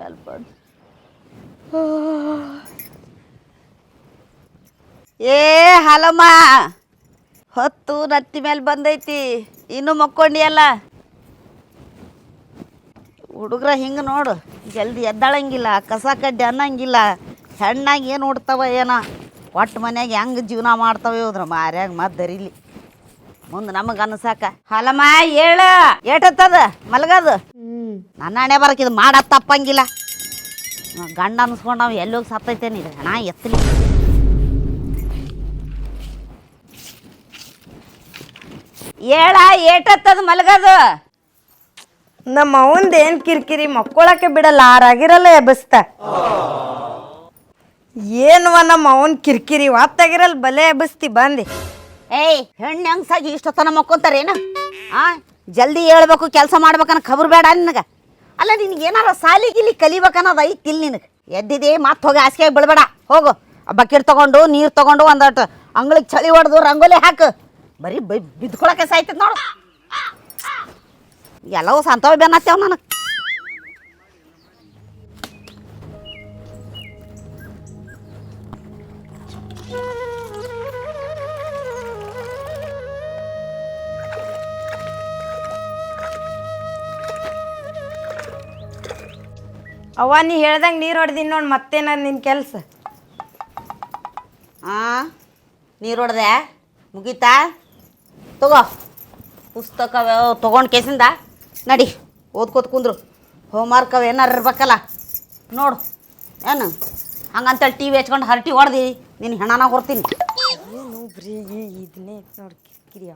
ಮೇಲೆ ಬಂದು ಏ ಹಲಮ್ಮ ಹೊತ್ತು ನತ್ತಿ ಮೇಲೆ ಬಂದೈತಿ. ಇನ್ನು ಮಕ್ಕೊಂಡಿಯಲ್ಲ ಹುಡುಗ್ರ ಹಿಂಗೆ ನೋಡು. ಜಲ್ದಿ ಎದ್ದಾಳಂಗಿಲ್ಲ, ಕಸ ಕಡ್ಡಿ ಅನ್ನಂಗಿಲ್ಲ. ಹೆಣ್ಣಾಗಿ ಏನು ಉಡ್ತಾವ ಏನೋ. ಒಟ್ಟು ಮನ್ಯಾಗ ಹೆಂಗೆ ಜೀವನ ಮಾಡ್ತಾವೆ ಹೋದ್ರ ಮಾರ್ಯಾಗ ಮತ್ತೆ ದರಿಲಿ. ಮುಂದೆ ನಮಗೆ ಅನ್ಸಾಕ. ಹಲಮ್ಮ ಹೇಳ. ಏಟತ್ತದ? ಮಲಗದು. ನನ್ನ ಹಣೆ ಬರಕ್ಕೆ ಇದು ಮಾಡ ತಪ್ಪಂಗಿಲ್ಲ. ಗಂಡ ಅನ್ಸ್ಕೊಂಡು ನಾವು ಎಲ್ಲೋಗಿ ಸತ್ತೈತೇನಿ ಇದು ಹಣ ಎತ್ತಲಿ ಹೇಳ ಏಟತ್ತದ ಮಲಗದು. ನಮ್ಮ ಅವಂದ ಏನ್ ಕಿರಿಕಿರಿ ಮಕ್ಕೊಳಕ್ಕೆ ಬಿಡಲ್ಲ ಆರಾಗಿರಲ್ಲ ಎಬಸ್ತ ಏನ್ವ ನಮ್ಮ ಅವನ್ ಕಿರಿಕಿರಿ ವಾತ್ತಾಗಿರಲ್ಲ ಬಲೆ ಎಬಸ್ತಿ ಬಂದಿ. ಏಯ್ ಹೆಣ್ಣು ಹೆಂಗ್ಸಾಗಿ ಇಷ್ಟೊತ್ತನ ಮಕ್ಕೊಂತಾರೇನು? ಆ ಜಲ್ದಿ ಹೇಳ್ಬೇಕು ಕೆಲಸ ಮಾಡ್ಬೇಕನ್ನ ಖಬರ್ ಬೇಡ ನಿನಗೆ. ಅಲ್ಲ, ನಿನಗೆ ಏನಾರ ಸಾಲಿ ಗಿಲಿ ಕಲಿಬೇಕನ್ನೋದು ಇಲ್ಲಿ ನಿನಗೆ. ಎದ್ದಿದೆ, ಮತ್ತೆ ಹೋಗಿ ಹಾಸಿಗೆ ಬಿಡಬೇಡ ಹೋಗು. ಬಕೀರ್ ತಗೊಂಡು, ನೀರು ತೊಗೊಂಡು ಒಂದಷ್ಟು ಅಂಗಳಿಗೆ ಚಳಿ ಹೊಡೆದು ರಂಗೋಲಿ ಹಾಕು. ಬರೀ ಬೈ, ಬಿದ್ಕೊಳಕ್ಕೆ ಸಾಯ್ತದ ನೋಡು. ಎಲ್ಲವೂ ಸಂತವ ಬೆನ್ನತ್ತೇವ್ ನನಗೆ. ಅವ್ವ ನೀ ಹೇಳ್ದಂಗೆ ನೀರು ಹೊಡೆದಿನಿ ನೋಡಿ ಮತ್ತೇನ ನಿನ್ನ ಕೆಲಸ? ಹಾಂ ನೀರು ಹೊಡೆದೆ? ಮುಗೀತಾ? ತಗೋ. ಪುಸ್ತಕ ತೊಗೊಂಡು ಕೇಸಿಂದ? ನಡಿ ಓದ್ಕೋತ ಕುಂದ್ರು. ಹೋಮ್ವರ್ಕ್ ಅವು ಏನಾರು ಇರ್ಬೇಕಲ್ಲ? ನೋಡು. ಏನು? ಹಂಗಂತೇಳಿ ಟಿ ವಿ ಹಚ್ಕೊಂಡು ಹರಟಿ ಹೊಡೆದಿ ನಿನ್ನ ಹೆಣನ ಹೊರ್ತೀನಿ ಏನು ಬ್ರೀ ಇದನ್ನೇ ನೋಡಿ ಕಿರಿಕಿರಿ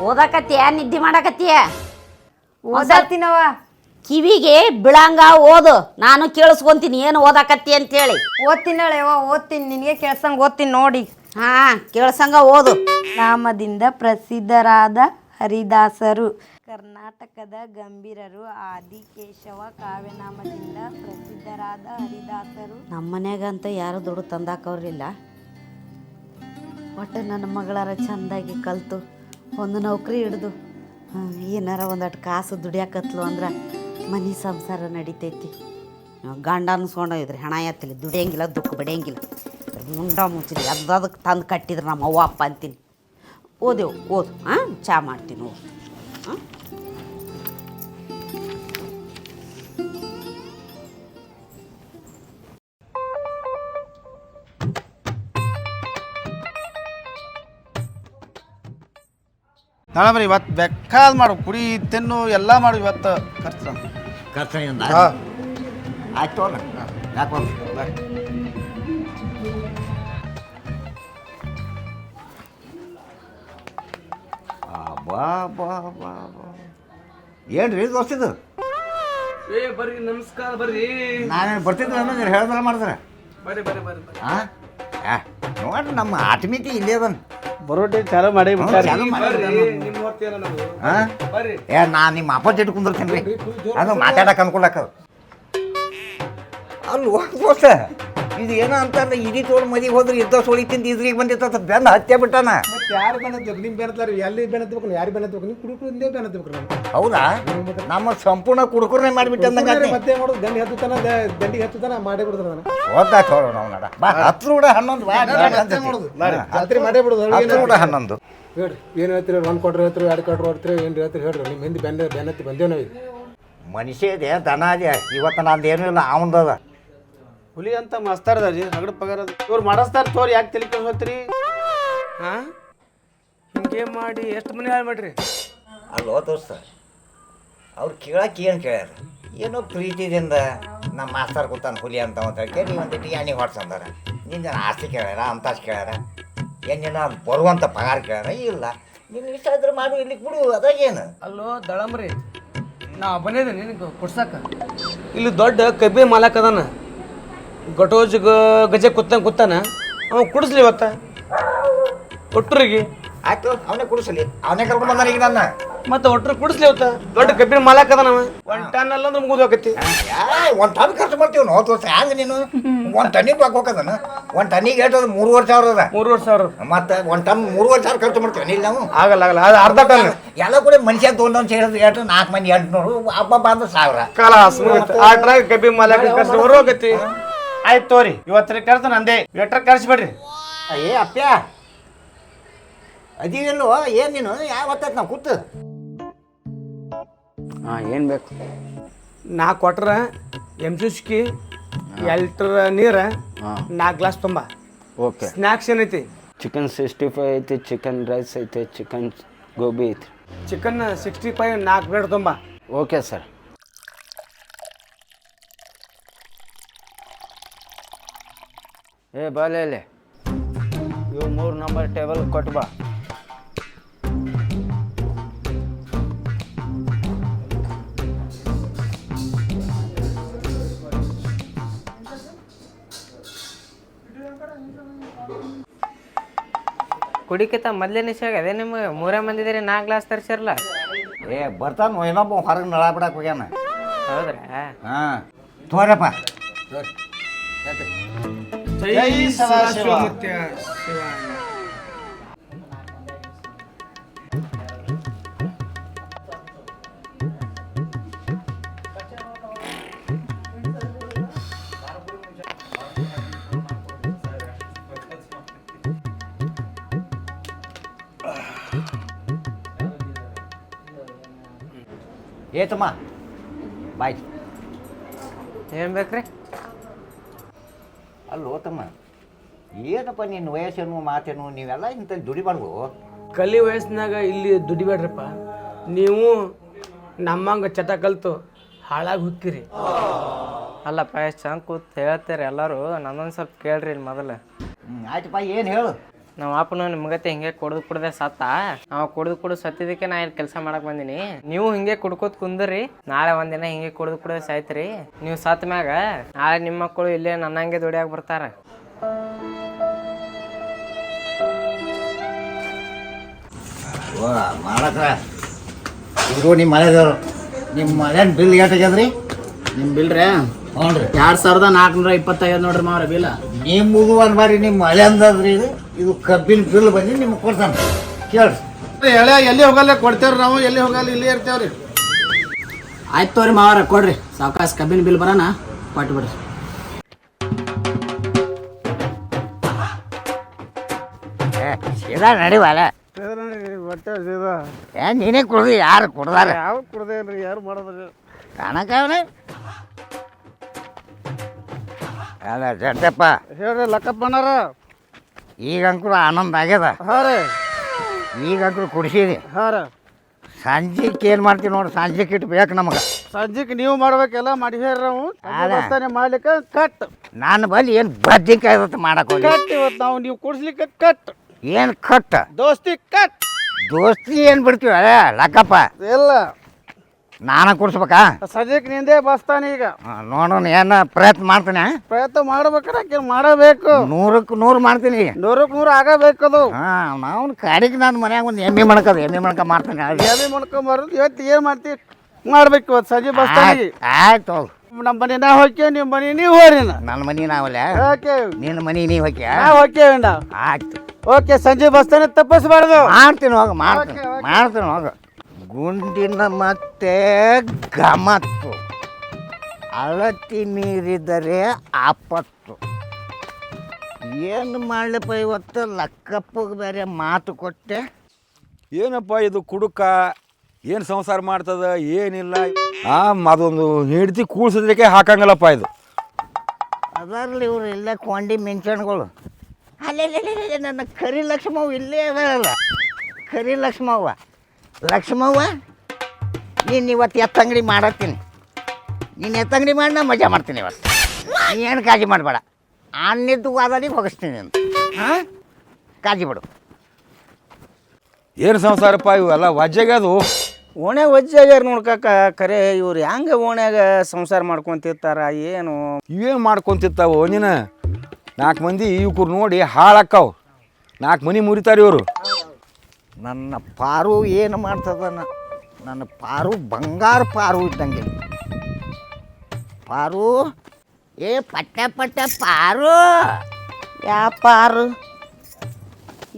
ಓದಾಕತ್ತೀಯ? ನಿದ್ದೆ ಮಾಡಾಕತ್ತೀಯ? ಓದಾತಿನವ ಕಿವಿಗೆ ಬಿಳಂಗ ಓದು. ನಾನು ಕೇಳಿಸ್ಕೊಂತೀನಿ ಏನು ಓದಾಕತ್ತಿ ಅಂತೇಳಿ. ಓದ್ತೀನಳೆ ಯವ್ವ ಓದ್ತೀನಿ. ನಿನಗೆ ಕೇಳ್ಸಂಗೆ ಓದ್ತೀನಿ ನೋಡಿ. ಹಾ ಕೇಳ್ಸಂಗ ಓದು. ನಾಮದಿಂದ ಪ್ರಸಿದ್ಧರಾದ ಹರಿದಾಸರು ಕರ್ನಾಟಕದ ಗಂಭೀರರು ಆದಿಕೇಶವ ಕಾವ್ಯನಾಮದಿಂದ ಪ್ರಸಿದ್ಧರಾದ ಹರಿದಾಸರು. ನಮ್ಮ ಮನ್ಯಾಗಂತ ಯಾರು ದುಡ್ಡು ತಂದಾಕವ್ರಿಲ್ಲ. ಒಟ್ಟು ನನ್ನ ಮಗಳಾರ ಚಂದಾಗಿ ಕಲ್ತು. ಒಂದು ನೌಕರಿ ಹಿಡ್ದು. ಏನಾರ ಒಂದಷ್ಟು ಕಾಸು ದುಡಿಯಾಕತ್ಲು ಅಂದ್ರೆ ಮನೆ ಸಂಸಾರ ನಡಿತೈತಿ. ಗಂಡ ಅನ್ಸ್ಕೊಂಡು ಇದ್ರೆ ಹೆಣ ಎತ್ತಲಿ, ದುಡಿಯಂಗಿಲ್ಲ, ದುಃಖ ಬಡಿಯಂಗಿಲ್ಲ ಮುಂಡ ಮುಚ್ಚಲಿ ಅದಕ್ಕೆ ತಂದು ಕಟ್ಟಿದ್ರೆ ನಮ್ಮ ಅವ್ವ, ಅಪ್ಪ ಅಂತೀನಿ. ಓದೇವು, ಓದು, ಹಾಂ, ಚಾ ಮಾಡ್ತೀನಿ, ಓದು. ನಾಳೆ ಇವತ್ತು ಬೇಕಾದ್ ಮಾಡು ಕುಡಿ ತಿನ್ನು ಎಲ್ಲ ಮಾಡು ಇವತ್ತು ಖರ್ಚು ಖರ್ಚು ಹಾಂ. ಆಯ್ತು ಅಲ್ಲ ಯಾಕೆ ಬಾ. ಬಾ ಬಾ ಬಾ ಏನು ರೀ ಏ ಬರ್ರಿ ನಮಸ್ಕಾರ ಬರ್ರಿ. ನಾನೇನು ಬರ್ತಿದ್ದೆ ಹೇಳ್ದಲ್ಲ ಮಾಡಿದ್ರೆ ಬರ್ರಿ ಬರ್ರಿ ಬರ್ರಿ ಬರ್ರಿ. ಹಾಂ ನೋಡ್ರಿ ನಮ್ಮ ಆತ್ಮೀಯತೆ ಇಲ್ಲೇ ಅದನ್. ಬರೋಟಿ ಚಾಲು ಮಾಡಿ ಬಿಟ್ಟಾರಿ. ಚಾಲು ಮಾಡಿ ನಿಮ್ಮ ಹೊತ್ತೇನ ನಾವು ಹಾಂ? ಬರ್ರಿ. ಏ ನಾ ನಿಮ್ಮ ಅಪೋಸಿಟ್ ಕುಂದಿರ್ತೀನಿ ರೀ. ಅದು ಮಾತಾಡಕ್ಕೆ ಅನ್ಕೊಳಕ ಅಲ್ಲಿ ಹೋಗ್ಬೋಸ ಇದು ಏನೋ ಅಂತಾರ ಇಡೀ ತೋಳು ಮದಿಗೆ ಹೋದ್ರೆ ಇದ್ದ ಸೋಳಿ ತಿಂದು ಇದ್ರಿಗೆ ಬಂದಿತ್ತ ಬೆಂದ ಹತ್ಯೆ ಬಿಟ್ಟಾನ? ಮತ್ತೆ ಯಾರು ಬೆನ್ನತ್ಬೇಕು ನಿಮ್ ಬೆನ್ನತ್ಲಾರ ಎಲ್ಲಿ ಬೆನ್ನತ್ಬೇಕು ಯಾರು ಬೆನ್ನತ್ಬೇಕು ನೀವು ಕುಡುಕು ಇಂದೇ ಬೆನ್ನತ್ಬೇಕು ಹೌದಾ? ನಮ್ಮ ಸಂಪೂರ್ಣ ಕುಡುಕರ್ನೆ ಮಾಡಿಬಿಟ್ಟಂದಂಗ ಮತ್ತೆ ಮಾಡೋದು ದಂಡಿ ಹತ್ತುತ್ತಾನ ದಂಡಿಗೆ ಹತ್ತುತ್ತಾನ ಮಾಡೇ ಬಿಡ್ತಾರ ನಾನು ಓದ್ತಾ ತೋಳು ನಾವು ನಡ. ಬಾ ಹತ್ತು ಕೂಡ ಹನ್ನೊಂದು ಬಾ ರಾತ್ರಿ ಮಾಡೇ ಬಿಡೋದು ಹತ್ತು ಕೂಡ ಹನ್ನೊಂದು. ಹೇಳ್ರಿ ಏನು ಹೇಳ್ತೀರಿ? ಒಂದು ಕೊಟ್ರೆ ಹೇಳ್ತೀರಿ ಎರಡು ಕೊಟ್ರೆ ಹೇಳ್ತೀರಿ ಏನು ಹೇಳ್ತೀರಿ? ಹೇಳ್ರಿ ನಿಮ್ಮ ಹಿಂದೆ ಬೆನ್ನ ಬೆನ್ನತ್ತಿ ಬಂದೇವ್ ನಾವು ಈಗ. ಮನುಷ್ಯ ಇದೆ ದನ ಇದೆ. ಇವತ್ತು ನಂದು ಏನೂ ಇಲ್ಲ ಅವಂದದ ಹುಲಿ ಅಂತ ಮಾಸ್ತಾರ್ ಅದ ರೀ ಹಗಡ ಪಗಾರ ಇವ್ರು ಮಾಡಿಸ್ತಾರ ತೋರಿ ಯಾಕೆ ತಲೆ ಕೆಡ್ಸೋತ್ರಿ ಹಾ? ಹಿಂಗೆ ಮಾಡಿ ಎಷ್ಟು ಮನೆ ಹಾಳು ಮಾಡ್ರಿ? ಅಲ್ಲೋ ದೋಸ್ತ ಅವ್ರು ಕೇಳಕ್ಕೆ ಏನು ಕೇಳ್ಯಾರ? ಏನೋ ಪ್ರೀತಿದಿಂದ ನಮ್ಮ ಮಾಸ್ತರ್ ಕೂತಾನ ಹುಲಿ ಅಂತ ಅಂತ ಕೇಳಿ ಒಂದು ಎಣ್ಣೆ ಹೊಡ್ಸಂದಾರ? ನಿಂದ ಆಸ್ತಿ ಕೇಳ್ಯಾರ ಅಂತಾಸ್ ಕೇಳ್ಯಾರ? ಏನಿಲ್ಲ ಬರುವಂಥ ಪಗಾರ ಕೇಳ್ಯಾರ? ಇಲ್ಲ. ನಿನ್ನ ಇಷ್ಟ ಇದ್ರೆ ಮಾಡು ಇಲ್ಲಿ ಬಿಡು ಅದಾಗೇನು ಅಲ್ಲೋ ದಳಮ್ರಿ ನಾ ಒಬ್ಬನೇ ನಿನಗೆ ಕೊಡ್ಸಕ್ಕ ಇಲ್ಲಿ ದೊಡ್ಡ ಕಬ್ಬಿ ಮಾಲಕ್ ಅದಾನ. ಗಟೋಜ್ ಗಜ ಕುತ್ತಾನ ಕುತ್ತಾನ? ಅವ ಕುಡಿಸ್ಲಿ ಇವತ್ತ? ಒಟ್ಟರಿಗೆ ಆಯ್ತು ಅವನೇ ಕುಡಿಸಲಿ. ಅವನೇ ಕರ್ಕೊಂಡು ಬಂದಾನ ಈಗ ನನ್ನ. ಮತ್ತೆ ಒಟ್ಟರು ಕುಡಿಸ್ಲಿ ಇವತ್ತ? ದೊಡ್ಡ ಕಬ್ಬಿನ ಮಾಲಕ್ ಅದಾನವ ಒಂದ್ ಟನ್ ಅಲ್ಲ ಅಂದ್ರೆ ಮುಗಿದು ಹೋಗತಿ. ಒಂದು ಟನ್ ಖರ್ಚು ಮಾಡ್ತೀವಿ ನಾವು ವರ್ಷ ಹ್ಯಾಂಗ ನೀನು? ಒಂದು ಟನ್ನಿಗೆ ಹಾಕೋಕದನ ಒಂದು ಟನ್ನಿಗೆ ಹೇಳ್ತದ ಅದ ಮೂರುವರೆ ಸಾವಿರ ಅದ. ಮೂರುವರೆ ಸಾವಿರ. ಮತ್ತೆ ಒಂದು ಟನ್ ಮೂರುವರೆ ಸಾವಿರ ಖರ್ಚು ಮಾಡ್ತೀವಿ. ನೀನು ನಾವು ಆಗಲ್ಲ ಆಗಲ್ಲ. ಅದು ಅರ್ಧ ಟನ್. ಎಲ್ಲ ಕೂಡ ಮನುಷ್ಯ ತೊಗೊಂಡು ಅಂತ ಹೇಳಿದ್ರೆ ಎಷ್ಟು? ನಾಲ್ಕು ಮಂದಿ ಎಂಟುನೂರು. ಹಬ್ಬ ಬಂದ್ರೆ ಸಾವಿರ. ಕಾಲ ಆ ಟ್ರಾಗ್ ಕಬ್ಬಿ ಮಾಲಕ್ ಖರ್ಚು ಹೊರ ಹೋಗತಿ. ಆಯ್ತು ತೋರಿ ಇವತ್ತರ ಕರ್ತ ನಂದೇ ವೆಟ್ರ ಕರ್ಸ್ಬಿಡ್ರಿ. ಏ ಅಪ್ಪ ಅದೀವಿಲ್ಲೋ ಏನು ನೀನು? ಯಾವ ಹೊತ್ತೈತೆ ನಾವು ಕೂತು. ಹಾಂ ಏನು ಬೇಕು? ನಾ ಕೊಟ್ರ ಎಂ ಸುಸ್ಕಿ ಎಲ್ಟ್ರ ನೀರ ನಾಲ್ಕು ಗ್ಲಾಸ್ ತುಂಬ. ಓಕೆ. ಸ್ನ್ಯಾಕ್ಸ್ ಏನೈತಿ? ಚಿಕನ್ ಸಿಕ್ಸ್ಟಿ ಫೈವ್ ಐತಿ ಚಿಕನ್ ರೈಸ್ ಐತಿ ಚಿಕನ್ ಗೋಬಿ ಐತಿ. ಚಿಕನ್ ಸಿಕ್ಸ್ಟಿ ಫೈವ್ ನಾಲ್ಕು ಪ್ಲೇಟ್ ತುಂಬ. ಓಕೆ ಸರ್ ಏ ಬಾಲೆ ಇವು ಮೂರು ನಂಬರ್ ಟೇಬಲ್ ಕೊಟ್ಟು ಬಾ. ಕುಡಿಕಿತ ಮೊದ್ಲೇ ನಿಶಾಗ ಅದೇ ನಿಮ್ಗೆ ಮೂರೇ ಮಂದಿ ನಾಲ್ಕು ಗ್ಲಾಸ್ ತರಿಸಿರಲ್ಲ ಏ ಬರ್ತಾನ ಇನ್ನೊಬ್ಬ ಹೊರಗೆ ನಳ ಬಿಡಕ್ಕೆ ಹೋಗ್ಯಾನ. ಹೌದ್ರಾ? ಹಾಂ. ತೋರಪ್ಪ. ಜೈ ಸದಾಶಿವ ಏತಮ್ಮ ಬಾಯ್ ಏನು ಬೇಕ್ರಿ ಅಲ್ಲೋ ತಮ್ಮ ಏನಪ್ಪ ನಿನ್ನ ವಯಸ್ಸೇನು ಮಾತೇನು ನೀವೆಲ್ಲ ಇಂಥ ದುಡಿಬಾರ್ದು ಕಲಿ ವಯಸ್ಸಿನಾಗ ಇಲ್ಲಿ ದುಡಿಬೇಡ್ರಪ್ಪ. ನೀವು ನಮ್ಮಂಗ ಚಟ ಕಲ್ತು ಹಾಳಾಗಿ ಹುಕ್ಕಿರಿ. ಅಲ್ಲಪ್ಪ ಎಷ್ಟು ಚಂದ ಕೂತ್ ಹೇಳ್ತೀರಿ ಎಲ್ಲರೂ ನನ್ನೊಂದು ಸ್ವಲ್ಪ ಕೇಳ್ರಿ ಇಲ್ಲಿ ಮೊದಲು. ಆಯ್ತಪ್ಪ ಏನು ಹೇಳು? ನಮ್ಮ ಅಪ್ಪನು ನಿಮ್ಗತ್ತೆ ಹಿಂಗೆ ಕುಡ್ದು ಕುಡ್ದೆ ಸತ್ತ. ನಾವು ಕುಡ್ದು ಕುಡ್ದು ಸತ್ತಿದ್ದಕ್ಕೆ ನಾ ಇಲ್ಲಿ ಕೆಲಸ ಮಾಡಕ್ ಬಂದಿನಿ. ನೀವು ಹಿಂಗೆ ಕುಡ್ಕೋತ್ ಕುಂದ್ರಿ ನಾಳೆ ಒಂದಿನ ಹಿಂಗೆ ಕುಡ್ದು ಕುಡ್ದೆ ಸಾಯ್ತ್ರಿ. ನೀವು ಸತ್ ಮ್ಯಾಗ ನಾಳೆ ನಿಮ್ಮ ಮಕ್ಕಳು ಇಲ್ಲೇ ನನ್ನಂಗೆ ದುಡಿಯಾಗ ಬರ್ತಾರ. ಓ ಮಾಡಕ್ರ ಇವರು ನಿಮ್ಮ ಮನೆದವರು. ನಿಮ್ಮ ಮನೇನ ಬಿಲ್ ಏಟಾಗ್ಯದ್ರಿ ನಿಮ್ಮ ಬಿಲ್ರಿ? ಹ್ಞೂ ರೀ ಎರಡು ಸಾವಿರದ ನಾಲ್ಕುನೂರ ಇಪ್ಪತ್ತೈದು ನೋಡ್ರಿ ಮಾವ್ರ ಬಿಲ್ಲ ನಿಮ್ಮದು ಒಂದು ಬಾರಿ ನಿಮ್ಮ ಮಳೆ ಅಂದದ್ರಿ ಇದು. ಇದು ಕಬ್ಬಿನ ಬಿಲ್ ಬಂದು ನಿಮ್ಗೆ ಕೊಡ್ತಾನೆ. ಕೇಳ್ರಿ. ಎಳೆ ಎಲ್ಲಿ ಹೋಗಲ್ಲ ಕೊಡ್ತೇವ್ರಿ ನಾವು ಎಲ್ಲಿ ಹೋಗಲ್ಲ ಇಲ್ಲಿ ಇರ್ತೇವ್ರಿ. ಆಯ್ತು ತೋರಿ ಮಾವಾರ ಕೊಡ್ರಿ. ಸಾವಕಾಶ ಕಬ್ಬಿನ ಬಿಲ್ ಬರೋಣ ಕೊಟ್ಟು ಬಿಡ್ರಿ. ಸೀದಾ ನಡಿವಲ್ಲ ಏ ನೀನೇ ಕುಡ್ದು ಯಾರು ಕುಡ್ದಾರ? ಯಾವ ರೀ ಯಾರು ಮಾಡಿದ್ರಿ? ಕಾಣಕ್ಕವನೇ ಅಲ್ಲ ಜಡ್ಡಪ್ಪ ಹೇಳ್ರಿ ಲಕ್ಕಪ್ಪಣ್ಣಾರ ಈಗಂಕೂ ಆನಂದ ಆಗ್ಯದ. ಹಾ ರೀ. ಈಗಂಕೂ ಕುಡಿಸಿದಿ. ಹಾ ರೀ. ಸಂಜೆಗೆ ಏನು ಮಾಡ್ತೀವಿ ನೋಡಿ ಸಂಜೆಗೆ ಇಟ್ಟು ಬೇಕು ನಮಗೆ. ಸಂಜೆಗೆ ನೀವು ಮಾಡ್ಬೇಕೆಲ್ಲ ಮಾಡಿ ನಾವು ಸಂಜೆ ಮಾಡ್ಲಿಕ್ಕೆ ಕಟ್. ನಾನು ಬಲ್ಲಿ ಏನು ಬದ್ನಿಕಾಯಿ ಇವತ್ತು ಮಾಡಕ್ಕೆ ಹೋಗಿ ಕಟ್ ಇವತ್ತು ನಾವು ನೀವು ಕುಡಿಸ್ಲಿಕ್ಕೆ ಕಟ್. ಏನು ಕಟ್? ದೋಸ್ತಿ ಕಟ್. ದೋಸ್ತಿ ಏನು ಬಿಡ್ತೀವಿ ಅದೇ ಲಕ್ಕಪ್ಪ ಇಲ್ಲ. ನಾನು ಕುಡಿಸ್ಬೇಕಾ ಸದ್ಯಕ್ಕೆ ನಿಂದೇ ಬಸ್ತಾನೆ ಈಗ. ನೋಡೋಣ ಏನು ಪ್ರಯತ್ನ ಮಾಡ್ತೀನಿ? ಪ್ರಯತ್ನ ಮಾಡ್ಬೇಕಾದ್ರೆ ಆಕೆ ಮಾಡಬೇಕು. ನೂರಕ್ಕೆ ನೂರು ಮಾಡ್ತೀನಿ. ನೂರಕ್ಕೆ ನೂರು ಆಗಬೇಕು ಅದು. ನಾವು ಕಾಡಿಗೆ ನಾನು ಮನ್ಯಾಗ ಒಂದು ಎಮ್ಮೆ ಮಾಡ್ಕೋದು ಎಮ್ಮೆ ಮಣ್ಕ ಮಾಡ್ತೀನಿ ಎಲ್ಲಿ ಮಾಡ್ಕೊಂಬಾರದು ಇವತ್ತು ಏನು ಮಾಡ್ತಿ? ಮಾಡ್ಬೇಕು ಇವತ್ತು ಸಜಿ ಬಸ್ತಾನಿಗೆ. ಆಯ್ತು ಹೋಗು ನಮ್ಮ ಮನೆ ನಾ ಹೋಗ್ತೇವೆ ನಿಮ್ಮ ಮನೆ ನೀವು ಹೋರಿನ ನನ್ನ ಮನೆ ನಾವಲ್ಲ? ಓಕೆ. ನಿನ್ನ ಮನೆ ನೀವು ಹೋಗ್ಯ ನಾ ಹೋಗ್ತೇವೆ ಆಯ್ತು. ಓಕೆ ಸಂಜೆ ಬಸ್ತಾನೆ ತಪ್ಪಿಸ್ಬಾರ್ದು. ಮಾಡ್ತೀನಿ ಹೋಗ ಮಾಡ್ತೀನಿ. ಮಾಡ್ತೀನಿ ಹೋಗ. ಗುಂಡಿನ ಮತ್ತೆ ಗಮತ್ತು ಅಳತಿ ಮೀರಿದರೆ ಆಪತ್ತು. ಏನು ಮಾಡಲಪ್ಪ ಇವತ್ತು? ಲಕ್ಕಪ್ಪಗೆ ಬೇರೆ ಮಾತು ಕೊಟ್ಟೆ. ಏನಪ್ಪ ಇದು ಕುಡುಕ? ಏನು ಸಂಸಾರ ಮಾಡ್ತದ? ಏನಿಲ್ಲ. ಆ ಅದೊಂದು ಹೆಂಡತಿ ಕೂಡ್ಸೋದಕ್ಕೆ ಹಾಕಂಗಲ್ಲಪ್ಪ ಇದು. ಅದರಲ್ಲಿ ಇವ್ರು ಇಲ್ಲೇ ಕೊಂಡಿ ಮಿಂಚಣ್ಗಳು. ಅಲ್ಲೇ ನನ್ನ ಕರಿ ಲಕ್ಷ್ಮವ್ವ ಇಲ್ಲೇ ಅದಲ್ಲ ಕರಿ ಲಕ್ಷ್ಮವ್ವ. ಲಕ್ಷ್ಮವ್ವ ನೀನು ಇವತ್ತು ಎತ್ತಂಗಡಿ ಮಾಡತ್ತೀನಿ. ನೀನು ಎತ್ತಂಗಡಿ ಮಾಡಿ ನಾ ಮಜಾ ಮಾಡ್ತೀನಿ ಇವತ್ತು. ನೀ ಏನು ಕಾಜಿ ಮಾಡಬೇಡ. ಅನ್ನಿದ್ದು ವಾದನಿಗೆ ಹೋಗಿಸ್ತೀನಿ ಅಂತ ಹಾಂ? ಕಾಳಜಿ ಬಿಡು. ಏನು ಸಂಸಾರಪ್ಪ ಇವೆಲ್ಲ ವಜ್ಜೆಗದು ಅದು? ಓಣೆ ವಜ್ಜಾಗ್ಯಾರ ನೋಡ್ಕಕ್ಕ ಖರೆ ಇವ್ರು ಹೆಂಗೆ ಓಣ್ಯಾಗ ಸಂಸಾರ ಮಾಡ್ಕೊಂತಿರ್ತಾರ ಏನು? ಇವೇನು ಮಾಡ್ಕೊಂತಿರ್ತಾವ ನೀನು? ನಾಲ್ಕು ಮಂದಿ ಇವ್ಕರು ನೋಡಿ ಹಾಳಾಕ್ಕಾವ್ ನಾಲ್ಕು ಮನಿ ಮುರಿತಾರೆ ಇವರು. ನನ್ನ ಪಾರು ಏನು ಮಾಡ್ತದನ? ನನ್ನ ಪಾರು ಬಂಗಾರ ಪಾರು ಇದ್ದಂಗೆ. ಪಾರು? ಏ ಪಟ್ಟ ಪಟ್ಟ ಪಾರು? ಯಾ ಪಾರು?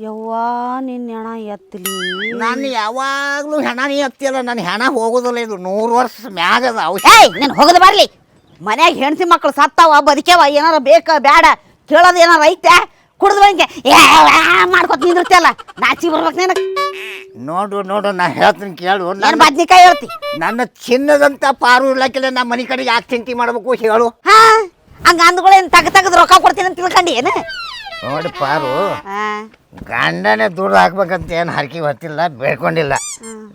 ಯವ್ವ ನಿನ್ನ ಹೆಣ ಎತ್ತಲಿ ನಾನು ಯಾವಾಗಲೂ ಹೆಣನೇ ಎತ್ತಿಲ್ಲ. ನನ್ನ ಹೆಣ ಹೋಗೋದಿಲ್ಲ. ಇದು ನೂರು ವರ್ಷ ಮ್ಯಾಗದ ಅವು ಏಯ್ ನೀನು ಹೋಗದ ಬರಲಿ. ಮನ್ಯಾಗ ಹೆಣ್ಸಿ ಮಕ್ಳು ಸತ್ತಾವ ಬದುಕ್ಯಾವ ಏನಾರ ಬೇಕ ಬೇಡ ಕೇಳೋದು ಏನಾರ ಐತೆ? ಕುಡ್ದು ಬಂಗೆ ಮಾಡ್ಕೋತ ನಿಂದಿರ್ತಿಯಲ್ಲ? ನಾಚಿ ಬರ್ಬೇಕು ನಿನಗೆ. ನೋಡು ನೋಡು ನಾ ಹೇಳ್ತೀನಿ ಕೇಳು. ನನ್ನ ಬದ್ನಿಕಾಯಿ ಹೇಳ್ತಿ? ನನ್ನ ಚಿನ್ನದಂತ ಪಾರು ಇರ್ಲಕ್ಕಿಲ್ಲ ನಮ್ಮ ಮನೆ ಕಡೆಗೆ ಯಾಕೆ ಚಿಂತೆ ಮಾಡ್ಬೇಕು ಹೇಳು. ಹಾ ಹಂಗ ಅಂದ್ಗಳೇನು ತಗ ತಗದು ರೊಕ್ಕ ಕೊಡ್ತೀನಿ ಅಂತ ತಿಳ್ಕೊಂಡಿ ಏನು? ನೋಡಿ ಪಾರು ಗಂಡನೇ ದೂರ ಹಾಕ್ಬೇಕಂತ ಏನು ಹರಕೆ ಹೊತ್ತಿಲ್ಲ ಬೇಡ್ಕೊಂಡಿಲ್ಲ.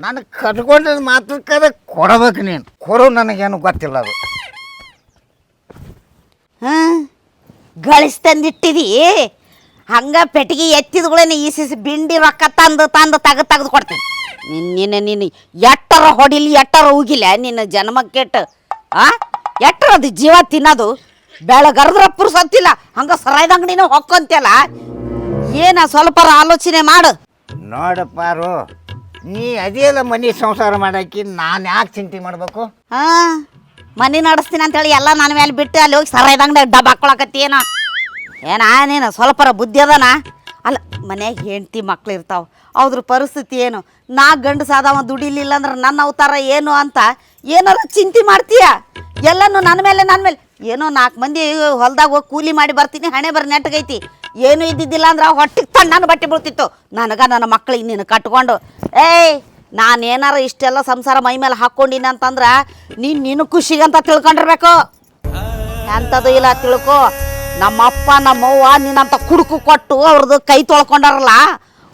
ನಾನು ಕಟ್ಕೊಂಡಿದ್ ಮಾತ್ರಕ್ಕದ ಕೊಡಬೇಕು ನೀನು. ಕೊಡು ನನಗೇನು ಗೊತ್ತಿಲ್ಲ ಅದು. ಹಾ. ಗಳಿಸ್ ತಂದಿಟ್ಟಿದಿ ಹಂಗ ಪೆಟ್ಟಿಗೆ ಎತ್ತಿದ್ಗಳೇನೆ ಈಸಿಸಿ ಬಿಂಡಿ ರೊಕ್ಕ ತಂದು ತಂದು ತೆಗೆದು ತೆಗೆದು ಕೊಡ್ತೀನಿ. ನಿನ್ನ ನಿನ್ನ ನಿನ್ನ ಎಟ್ಟರ ಹೊಡಿಲಿ ಎಟ್ಟರ ಉಗಿಲ್ಲ ನಿನ್ನ ಜನ್ಮ ಕೆಟ್ಟ ಆ? ಎಟ್ಟರ ಅದು ಜೀವ ತಿನ್ನೋದು? ಬೆಳಗರದ್ರ ಸತ್ತಿಲ್ಲ ಹಂಗ ಸರಾಯ್ದ ಅಂಗಡಿನ ಹೊಕ್ಕಂತಿಯಲ್ಲ? ಏನ ಸ್ವಲ್ಪ ಆಲೋಚನೆ ಮಾಡು. ನೋಡು ಪಾರು ನೀ ಅದೇಲ್ಲ ಮನೆ ಸಂಸಾರ ಮಾಡಾಕಿ ನಾನು ಯಾಕೆ ಚಿಂತೆ ಮಾಡಬೇಕು? ಹಾ ಮನೆ ನಡೆಸ್ತೀನಿ ಅಂತೇಳಿ ಎಲ್ಲ ನನ್ನ ಮೇಲೆ ಬಿಟ್ಟು ಅಲ್ಲಿ ಹೋಗಿ ಸರಾಯ್ದ ಅಂಗಡಿ ಡಬ್ಬ ಹಾಕೊಳಕತ್ತಿ ಏನೋ? ಏನ ನೀನು? ಸ್ವಲ್ಪರ ಬುದ್ಧಿ ಅದನ? ಅಲ್ಲ, ಮನ್ಯಾಗ ಹೆಂಡತಿ ಮಕ್ಳು ಇರ್ತಾವ. ಅವ್ರ ಪರಿಸ್ಥಿತಿ ಏನು? ನಾ ಗಂಡಸಾದವ ದುಡಿಲಿಲ್ಲ ಅಂದ್ರೆ ನನ್ನ ಅವತಾರ ಏನು ಅಂತ ಏನಾರ ಚಿಂತೆ ಮಾಡ್ತೀಯ? ಎಲ್ಲನೂ ನನ್ನ ಮೇಲೆ ನನ್ನ ಮೇಲೆ. ಏನೋ ನಾಲ್ಕು ಮಂದಿ ಹೊಲ್ದಾಗ ಹೋಗಿ ಕೂಲಿ ಮಾಡಿ ಬರ್ತೀನಿ, ಹಣೆ ಬರ ನೆಟ್ಟಗೈತಿ ಏನೂ ಇದ್ದಿದ್ದಿಲ್ಲ ಅಂದ್ರೆ ಹೊಟ್ಟಿಗೆ ತಣ್ಣನ ಬಟ್ಟೆ ಬೀಳ್ತಿತ್ತು. ನನಗೆ ನನ್ನ ಮಕ್ಳಿಗೆ ನೀನು ಕಟ್ಕೊಂಡು, ಏಯ್, ನಾನು ಏನಾರ ಇಷ್ಟೆಲ್ಲ ಸಂಸಾರ ಮೈ ಮೇಲೆ ಹಾಕ್ಕೊಂಡಿನಿ ಅಂತಂದ್ರೆ ನೀನು ನಿನ್ನ ಖುಷಿಗಂತ ತಿಳ್ಕೊಂಡಿರ್ಬೇಕು. ಅಂಥದ್ದು ಇಲ್ಲ, ತಿಳ್ಕೊ. ನಮ್ಮಪ್ಪ ನಮ್ಮವ್ವ ನಿನ್ನಂತ ಕುಡುಕು ಕೊಟ್ಟು ಅವ್ರದ್ದು ಕೈ ತೊಳ್ಕೊಂಡಾರಲ್ಲ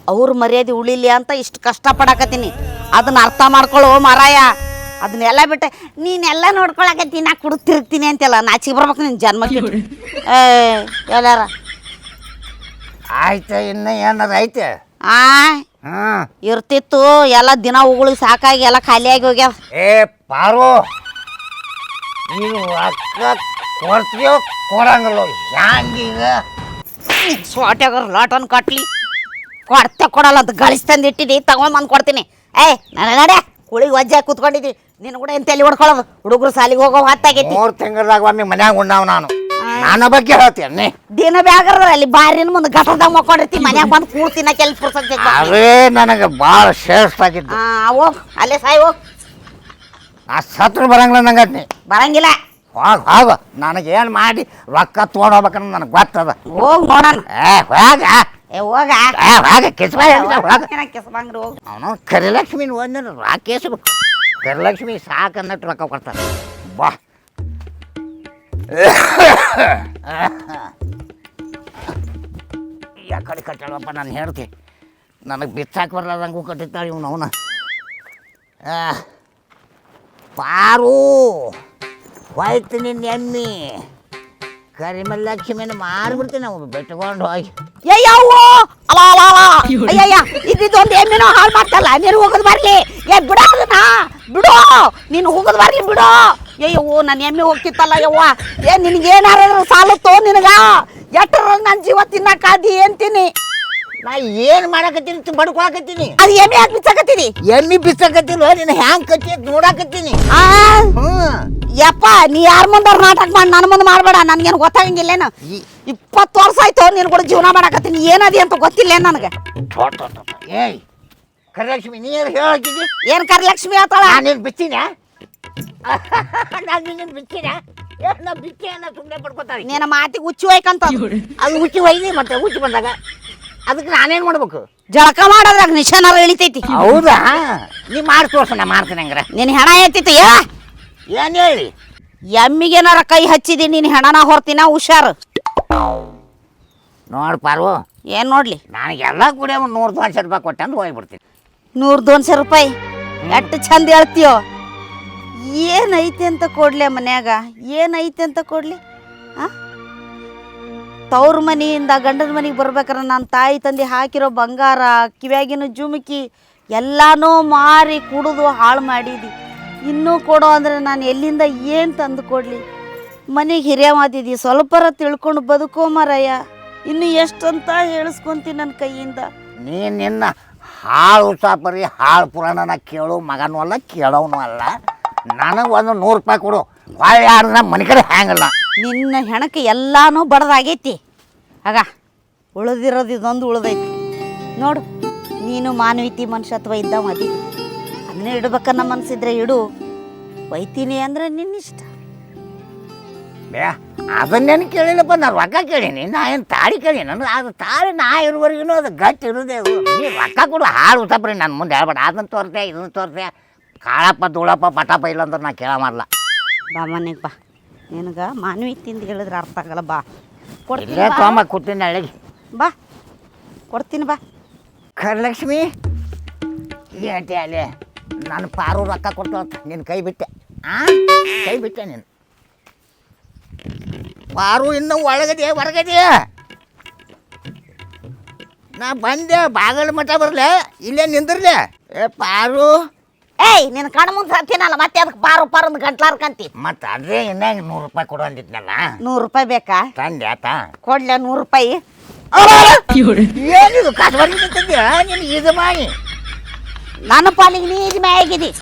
ಅವ್ರ ಮರ್ಯಾದೆ ಉಳಿಲಿ ಅಂತ ಇಷ್ಟು ಕಷ್ಟಪಡಕತ್ತೀನಿ. ಅದನ್ನ ಅರ್ಥ ಮಾಡ್ಕೊಳ್ಳೋ ಮಾರಾಯ. ಅದನ್ನೆಲ್ಲ ಬಿಟ್ಟೆ ನೀನೆಲ್ಲ ನೋಡ್ಕೊಳಕತ್ತೀನಿ ನಾ ಕುಡುತ್ತಿರ್ತೀನಿ ಅಂತೆಲ್ಲ ನಾಚಿಗೆ ಬರ್ಬೇಕು ನಿನ್ನ ಜನ್ಮಕ್ಕೆ. ಏ ಎಲ್ಲಾರ? ಆಯ್ತು ಇನ್ನು ಏನಾರ ಐತೆ? ಆ ಹಾಂ. ಇರ್ತಿತ್ತು ಎಲ್ಲ ದಿನ ಉಗುಳಿ ಸಾಕಾಗಿ ಎಲ್ಲ ಖಾಲಿಯಾಗಿ ಹೋಗ್ಯಾವ. ಏ ಪಾರು ನೀನು ಅಕ್ಕ ಕೊಡ್ತೀಯೋ ಕೊಡಂಗಿಲ್ಲ ಹ್ಯಾಂಗೀಗ ಸೋಟ್ಯಾಗ ಲಾಟನ್ ಕಟ್ಲಿ. ಕೊಡ್ತೆ ಕೊಡಲ್ಲ ಅಂತ ಗಳಿಸ್ತಂದು ಇಟ್ಟಿದ್ದಿ ತಗೊಂಬಂದು ಕೊಡ್ತೀನಿ. ಏಯ್ ನಡೆ ನಡೆ ಕುಳಿಗೆ ವಜ್ಜೆ ಕೂತ್ಕೊಂಡಿದ್ದಿ ನಿನ್ನ ಕೂಡ ಏನು ತಲೆ ಹೊಡ್ಕೊಳ್ಳೋದು ಹುಡುಗರು ಸಾಲಿಗೆ ಹೋಗೋ ಹೊತ್ತಾಗೈತಿ ಮೂರು ತಿಂಗಳದಾಗ ಒಮ್ಮೆ ಮನ್ಯಾಗ ಉಣ್ಣಾವ ನಾನು. ನನ್ನ ಬಗ್ಗೆ ಹೇಳ್ತೀನಿ ದಿನ ಬ್ಯಾಗರ ಅಲ್ಲಿ ಬಾರಿನ ಮುಂದೆ ಗಟದಾಗ ಮಕ್ಕೊಂಡಿರ್ತಿ ಮನ್ಯಾಗ ಬಂದು ಕೂಡ್ತಿನ ಕೆಲ್ ಪುರ್ಸತ್ತೆ ಅದೇ ನನಗೆ ಭಾಳ ಶ್ರೇಷ್ಠ ಆಗಿದ್ದು. ಹೋಗ್ ಅಲ್ಲೇ ಸಾಯ್ ಹೋಗ್ ಆ ಸತ್ರು ಬರಂಗಿಲ್ಲ ನಂಗಟ್ನಿ ಬರಂಗಿಲ್ಲ. ಹೋಗ. ಹೋಗ. ನನಗೇನು ಮಾಡಿ ರೊಕ್ಕ ತೊಗೊಂಡೋಗ್ಬೇಕನ್ನ ನನಗೆ ಗೊತ್ತದ. ಹೋಗ್ ನೋಡೋಣ. ಏ ಹೋಗ. ಏ ಹೋಗ. ಏ ಹೋಗ ಕಿಸ್ಬಾ ಹೋಗ. ಕೆಸಬಂಗ್ರಿ ಹೋಗ್. ಅವನು ಕರಿಲಕ್ಷ್ಮಿನ ಒಂದಿನ ರಾಕೇಶ್ಬೇಕು ಕರಿಲಕ್ಷ್ಮಿ ಸಾಕು ಅನ್ನಟ್ಟು ರೊಕ್ಕ ಕೊಡ್ತಾರೆ ಬಾ. ಯಾ ಕಡೆ ನಾನು ಹೇಳ್ತಿ. ನನಗೆ ಬಿಚ್ಚಾಕ ಬರ್ಲಾರ್ದಂಗೂ ಕಟ್ಟಿತ್ತಾಳೆ ಇವನು ಅವನ. ಪಾರು. ಹೋಯ್ತು ನಿನ್ನ ಎಮ್ಮಿ ಕರಿಮಲ್ಲಕ್ಷ್ಮಿನ ಮಾರ್ಬಿಡ್ತೀನಿ ನಾವು ಬಿಟ್ಕೊಂಡು ಹೋಗಿ. ಅಯ್ಯವ್ವ ಅಲ ಅಲ ಅಲ. ಅಯ್ಯಯ್ಯ ಇದ್ದಿದ್ದೊಂದು ಎಮ್ಮಿನೋ ಹಾಳು ಮಾಡ್ತಲ್ಲ ನೀನು ಹೋಗೋದು ಬರಲಿ. ಏ ಬಿಡೋ ಅದನ್ನ. ಬಿಡು. ನೀನು ಹೋಗೋದು ಬರಲಿ ಬಿಡು. ಅಯ್ಯವ್ವ ನನ್ನ ಎಮ್ಮೆ ಹೋಗ್ತಿತ್ತಲ್ಲ ಯವ್ವ. ಏ ನಿನಗೇನಾರು ಸಾಲತ್ತೋ ನಿನಗ. ಎಟ್ಟರ ನನ್ನ ಜೀವ ತಿನ್ನಕ್ಕಾದಿ ಅಂತೀನಿ. ನಾ ಏನು ಮಾಡಕತ್ತೀನಿ ಬಡ್ಕೊಳಕತ್ತೀನಿ. ಅದು ಎಮ್ಮೆ ಯಾಕೆ ಬಿಚ್ಚಕತ್ತೀನಿ ಎಮ್ಮಿ ಬಿಸಕತ್ತಿಲ್ಲ ನೀನು ಹ್ಯಾಂಗ್ ಕಟ್ಟಿ ನೋಡಾಕತ್ತೀನಿ. ಆ. ಹ್ಞೂ ಯಪ್ಪ ನೀ ಯಾರ ಮುಂದಾರ ನಾಟಕ ಮಾಡಿ ನನ್ನ ಮುಂದೆ ಮಾಡಬೇಡ ನನ್ಗೇನು ಗೊತ್ತಾಗಂಗಿಲ್ಲೇನು? ಏನು ಇಪ್ಪತ್ತು ವರ್ಷ ಆಯ್ತು ನಿನ್ ಕೂಡ ಜೀವನ ಮಾಡಕತ್ತೀನಿ ಏನದಿ ಅಂತ ಗೊತ್ತಿಲ್ಲ ನನಗೆ? ಏಯ್ ಕರಲಕ್ಷ್ಮಿ ನೀ ಏನು ಹೇಳಿ ಕರಿಲಕ್ಷ್ಮಿ ನೀರು ಹೇಳಕ್ಕಿದ್ದಿ ಏನು ಕರಲಕ್ಷ್ಮಿ ಆತಾಳ? ನೀನು ಬಿಚ್ಚಿನ ನಾನು ನಿನ್ನ ಬಿಚ್ಚಿನ ನಾ ಬಿಚ್ಚಿ ಅನ್ನ ಸುಮ್ಮನೆ ಪಡ್ಕೊತಾರೆ ನಿನ್ನ ಮಾತಿಗೆ ಹುಚ್ಚಿ ಹೋಯ್ಕಂತ ಅದು. ಹುಚ್ಚಿ ಒಯ್ದಿ ಮತ್ತೆ ಹುಚ್ಚಿ ಬಂದಾಗ ಅದಕ್ಕೆ ನಾನೇನು ಮಾಡ್ಬೇಕು? ಜಳಕ ಮಾಡೋದ್ರಾಗ ನಿಶಾನಾರ ಇಳಿತೈತಿ. ಹೌದಾ? ನೀ ಮಾಡಿ ತೋರ್ಸ ನಾ ಮಾಡ್ತೀನಿ ಹಂಗಾರೆ. ನಿನ್ನ ಹೆಣ ಎತ್ತಿತ್ತು ಏ! ಏನು? ಹೇಳಿ ಎಮ್ಮಿಗೇನಾರ ಕೈ ಹಚ್ಚಿದಿ ನೀನು ಹೆಣನ ಹೊರ್ತಿನ ಹುಷಾರು. ನೋಡ್ ಪಾರ್ವು. ಏನು ನೋಡ್ಲಿ? ನನಗೆಲ್ಲ ಕೂಡ ಒಂದು ನೂರು ರೂಪಾಯಿ ರೂಪಾಯಿ ಕೊಟ್ಟಂದು ಹೋಗ್ಬಿಡ್ತೀನಿ. ನೂರು ದೋನ್ಸೆ ರೂಪಾಯಿ? ಎಷ್ಟು ಚಂದ ಹೇಳ್ತೀಯೋ? ಏನೈತಿ ಅಂತ ಕೊಡ್ಲಿ ಮನ್ಯಾಗ? ಏನೈತೆ ಅಂತ ಕೊಡ್ಲಿ? ಹಾಂ ತವ್ರ ಮನೆಯಿಂದ ಗಂಡನ ಮನೆಗೆ ಬರ್ಬೇಕಾರೆ ನನ್ನ ತಾಯಿ ತಂದೆ ಹಾಕಿರೋ ಬಂಗಾರ ಕಿವ್ಯಾಗಿನ ಜುಮುಕಿ ಎಲ್ಲಾನು ಮಾರಿ ಕುಡಿದು ಹಾಳು ಮಾಡಿದಿ. ಇನ್ನೂ ಕೊಡೋ ಅಂದರೆ ನಾನು ಎಲ್ಲಿಂದ ಏನು ತಂದು ಕೊಡಲಿ? ಮನೆಗೆ ಹಿರಿಯವಾದಿದ್ದಿ ಸ್ವಲ್ಪರ ತಿಳ್ಕೊಂಡು ಬದುಕೋ ಮರಯ್ಯ ಇನ್ನು ಎಷ್ಟಂತ ಹೇಳಿಸ್ಕೊಂತೀನಿ ನನ್ನ ಕೈಯಿಂದ? ನೀ ನಿನ್ನ ಹಾಳು ಉಸಾಪರಿ ಹಾಳು ಪುರಾಣನ ಕೇಳೋ ಮಗನೂ ಅಲ್ಲ ಕೇಳೋನು ಅಲ್ಲ. ನನಗೆ ಒಂದು ನೂರು ರೂಪಾಯಿ ಕೊಡು. ಹೊಳ್ಳಿ ಯಾರು ನಮ್ಮ ಮನೆ ಕಡೆ ಹ್ಯಾಂಗಲ್ಲ. ನಿನ್ನ ಹೆಣಕ್ಕೆ ಎಲ್ಲಾನು ಬಡದಾಗೈತಿ. ಆಗ ಉಳಿದಿರೋದು ಇದೊಂದು ಉಳ್ದೈತಿ. ನೋಡು ನೀನು ಮಾನವೀತಿ ಮನುಷ್ಯತ್ವ ಇದ್ದ ಮದಿ ಅದನ್ನೇ ಇಡ್ಬೇಕನ್ನ ಮನ್ಸಿದ್ರೆ ಇಡು. ಒಯ್ತೀನಿ ಅಂದ್ರೆ ನಿನ್ನಿಷ್ಟ. ಇಷ್ಟ ಅದನ್ನೇನು ಕೇಳಿಲ್ಲಪ್ಪ ನಾನು ರೊಕ್ಕ ಕೇಳೀನಿ ನಾ ಏನು ತಾಳಿ ಕೇಳೀನಿ ನಾನು ಅದು ತಾಳಿ ನಾ ಇರುವರೆಗೂ ಅದು ಗಟ್ಟಿ ಇರೋದೇ ಅದು. ನೀ ರೊಕ್ಕ ಕೊಡು ಹಾಳು ಉಸಾಪರಿ ನನ್ನ ಮುಂದೆ ಹೇಳ್ಬೇಡ. ಅದನ್ನು ತೋರ್ತೆ ಇದನ್ನು ತೋರ್ತೆ ಕಾಳಪ್ಪ ದೂಳಪ್ಪ ಪಟಪ್ಪ ಇಲ್ಲ ಅಂದ್ರೆ ನಾ ಕೇಳ ಮಾಡಲ್ಲ ಬಾ ಮನೆಗೆ ಬಾ. ನಿನಗೆ ತಿಂದು ಹೇಳಿದ್ರೆ ಅರ್ಥ ಆಗಲ್ಲ ಬಾ. ಕೊಡ್ತೀನಿ ಇಲ್ಲೇ ಬಾ. ತೊಗೊಂಬ ಕೂತೀನಿ ಹಳ್ಳಿಗೆ ಬಾ. ಕೊಡ್ತೀನಿ ಬಾ. ಖರಲಕ್ಷ್ಮಿ? ಏಟೆ ಅಲ್ಲೇ? ನಾನು ಪಾರು ರೊಕ್ಕ ಕೊಟ್ಟು ಅಂತ ನಿನ್ನ ಕೈ ಬಿಟ್ಟೆ. ಆ? ಕೈ ಬಿಟ್ಟೆ ನೀನು. ಪಾರು ಇನ್ನೂ ಒಳಗದೆ ಹೊರಗದೆ. ನಾ ಬಂದೆ ಬಾಗಲ ಮಠ ಬರಲೆ ಇಲ್ಲೇ ನಿಂದಿರ್ಲೆ. ಏ ಪಾರು. ಏಯ್ ನಿನ್ನ ಕಣ್ಣು ಮುಂದೆ ಹತ್ತೀನಲ್ಲ ಮತ್ತೆ ಅದಕ್ಕೆ ಪಾರು ಪಾರು ಒಂದು ಗಂಟ್ಲಾರ್ಕಂತಿ. ಮತ್ತೆ ಅದೇ ಇನ್ನೇ ನೂರು ರೂಪಾಯಿ ಕೊಡು ಅಂದಿದ್ನಲ್ಲ? ನೂರು ರೂಪಾಯಿ ಬೇಕಾ? ತಂದೆ ಆತ. ಕೊಡ್ಲೆ ನೂರು ರೂಪಾಯಿ. ಏನಿದು ಕಸಬರಿ ನಿಂತಿದ್ಯಾ ನಿನಗೆ ಇದು ಮಾಡಿ ನನ್ನ ಪಾಲಿಗೆ ನೀ ಇದು ಮೇ ಆಗಿದಿ